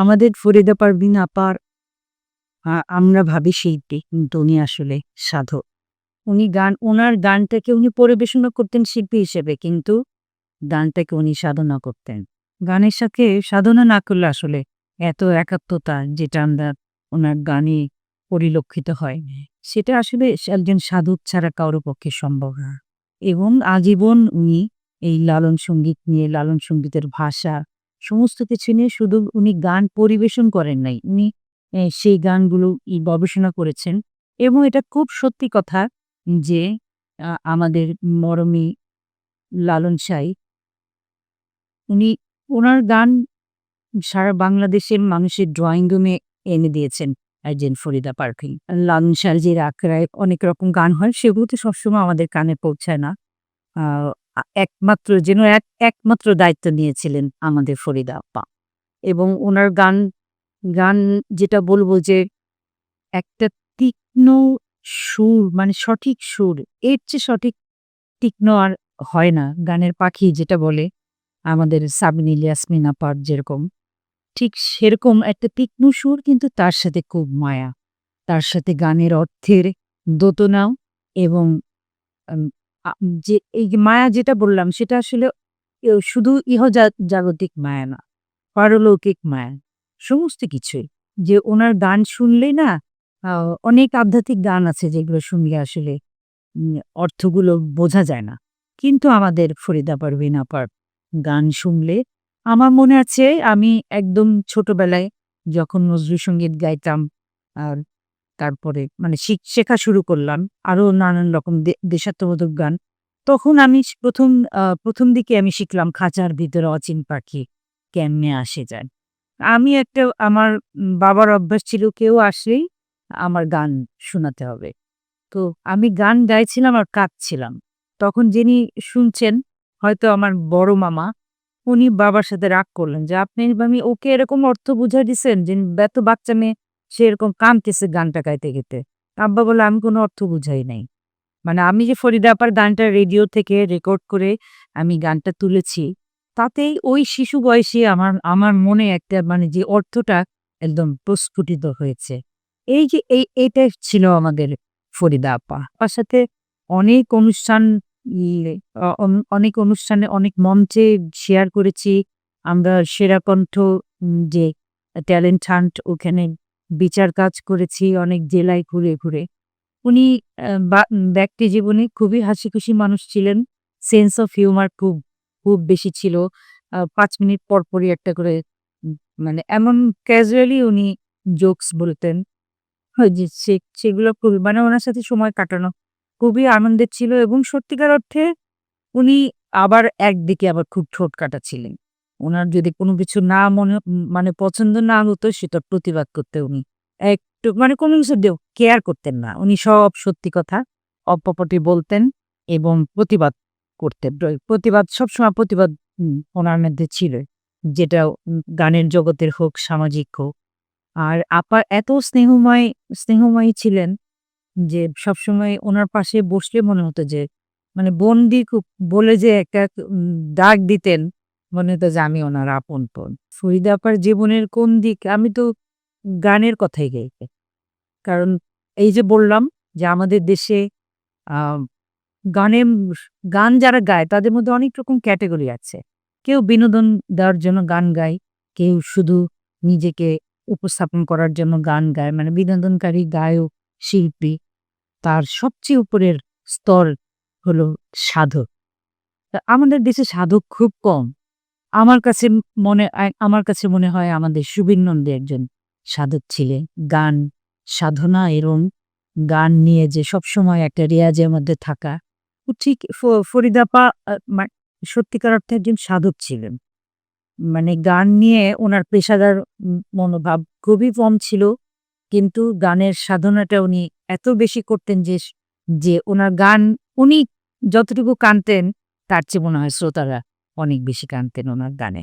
আমাদের ফরিদা পারভিন আপার আমরা ভাবি শিল্পী কিন্তু উনি আসলে সাধক। উনি গান ওনার গানটাকে উনি পরিবেশনা করতেন শিল্পী হিসেবে, কিন্তু গানটাকে উনি সাধনা করতেন। গানের সাথে সাধনা না করলে আসলে এত একাত্মতা যেটা আমরা ওনার গানে পরিলক্ষিত হয়, সেটা আসলে একজন সাধক ছাড়া কারও পক্ষে সম্ভব না। এবং আজীবন উনি এই লালন সংগীত নিয়ে, লালন সঙ্গীতের ভাষা সমস্ত কিছু নিয়ে শুধু উনি গান পরিবেশন করেন নাই। উনি সেই গানগুলো গবেষণা করেছেন এবং এটা খুব সত্যি কথা যে আমাদের মরমী লালন সাঁই, উনি উনার গান সারা বাংলাদেশের মানুষের ড্রয়িং রুমে এনে দিয়েছেন একজন ফরিদা পারভিন। লালন শাহর যে রাগরায় অনেক রকম গান হয়, সেগুলো তো সবসময় আমাদের কানে পৌঁছায় না। একমাত্র, যেন এক, একমাত্র দায়িত্ব নিয়েছিলেন আমাদের ফরিদা আপা। এবং ওনার গান গান যেটা বলব যে একটা তীক্ষ্ণ সুর মানে সঠিক সুর, এর চেয়ে সঠিক তীক্ষ্ণ আর হয় না। গানের পাখি যেটা বলে আমাদের সাবিন ইয়াসমিন আপার যেরকম, ঠিক সেরকম একটা তীক্ষ্ণ সুর কিন্তু তার সাথে খুব মায়া। তার সাথে গানের অর্থের দোতনাও এবং যে এই মায়া যেটা বললাম সেটা আসলে শুধু ইহজা জাগতিক মায়া না, পারলৌকিক মায়া। সমস্ত কিছুই। যে ওনার গান শুনলেই না অনেক আধ্যাত্মিক গান আছে যেগুলো শুনলে আসলে অর্থগুলো বোঝা যায় না। কিন্তু আমাদের ফরিদা পারভিন আপার গান শুনলে আমার মনে আছে আমি একদম ছোটবেলায় যখন নজরুল সংগীত গাইতাম আর তারপরে মানে শিখ শুরু করলাম আরও নানান রকম দেশাত্মবোধক গান। তখন আমি প্রথম ১ম আ ১ম দিকে আমি শিখলাম খাঁচার ভিতরে অচিন পাখি কেমনে আসে যায়। আমি একটা আমার বাবার অভ্যাস ছিল কেউ আসলেই আমার গান শোনাতে হবে। তো আমি গান গাইছিলাম আর কাঁদছিলাম। তখন যিনি শুনছেন হয়তো আমার বড় মামা, উনি বাবার সাথে রাগ করলেন যে, "আপনি আমি ওকে এরকম অর্থ বুঝায় দিছেন যে এত বাচ্চা মেয়ে সে এরকম কাঁদতেছে গানটা গাইতে, গাইতে।" আব্বা বলে "আমি কোনো অর্থ বুঝাই নাই।" মানে আমি যে ফরিদা আপার গানটা রেডিও থেকে রেকর্ড করে আমি গানটা তুলেছি, তাতেই ওই শিশু বয়সে আমার আমার মনে একটা মানে যে অর্থটা একদম প্রস্ফুটিত হয়েছে। এই যে এই এইটা ছিল আমাদের ফরিদা আপা। আপার সাথে অনেক অনুষ্ঠান ইয়ে অনেক অনুষ্ঠানে অনেক মঞ্চে শেয়ার করেছি। আমরা সেরা কণ্ঠ যে ট্যালেন্ট হান্ট ওখানে বিচার কাজ করেছি অনেক জেলায় ঘুরে, ঘুরে। উনি ব্যক্তি জীবনে খুবই হাসিখুশি মানুষ ছিলেন। সেন্স অফ হিউমার খুব, খুব বেশি ছিল। ৫ মিনিট পর, পরই একটা করে মানে এমন ক্যাজুয়ালি উনি জোকস বলতেন। যে সেগুলো খুবই মানে ওনার সাথে সময় কাটানো খুবই আনন্দের ছিল এবং সত্যিকার অর্থে উনি আবার একদিকে আবার খুব ঠোঁটকাটা ছিলেন। উনার যদি কোনো কিছু না মনে মানে পছন্দ না হতো সেটার প্রতিবাদ করতে উনি একটু মানে কোনো কিছু কেয়ার করতেন না। উনি সব সত্যি কথা অপপটি বলতেন এবং প্রতিবাদ করতেন। প্রতিবাদ সবসময় প্রতিবাদ ওনার মধ্যে ছিল। যেটা গানের জগতের হোক, সামাজিক হোক। আর আপা এত স্নেহময় স্নেহময়ী ছিলেন যে সবসময় ওনার পাশে বসলে মনে হতো যে মানে বন্দি খুব বলে যে একটা ডাক দিতেন, মনে হতো যে আমি ওনার আপনজন। ফরিদা আপার জীবনের কোন দিক আমি তো গানের কথাই গাই। কারণ এই যে বললাম যে আমাদের দেশে আ গানের গান যারা গায় তাদের মধ্যে অনেক রকম ক্যাটেগরি আছে। কেউ বিনোদন দেওয়ার জন্য গান গায়, কেউ শুধু নিজেকে উপস্থাপন করার জন্য গান গায় মানে বিনোদনকারী গায়ক, শিল্পী। তার সবচেয়ে উপরের স্তর হলো সাধক। আমাদের দেশে সাধক খুব কম। আমার কাছে মনে আমার কাছে মনে হয় আমাদের সুবীর নন্দী একজন সাধক ছিলেন। গান, সাধনা এবং গান নিয়ে যে সবসময় একটা রেয়াজের মধ্যে থাকা। ঠিক ফ ফরিদা আপা মা সত্যিকার অর্থে একজন সাধক ছিলেন। মানে গান নিয়ে ওনার পেশাদার মনোভাব খুবই কম ছিল। কিন্তু গানের সাধনাটা উনি এত বেশি করতেন যে যে উনার গান উনি যতটুকু কানতেন তার চেয়ে মনে হয় শ্রোতারা অনেক বেশি কানতেন উনার গানে।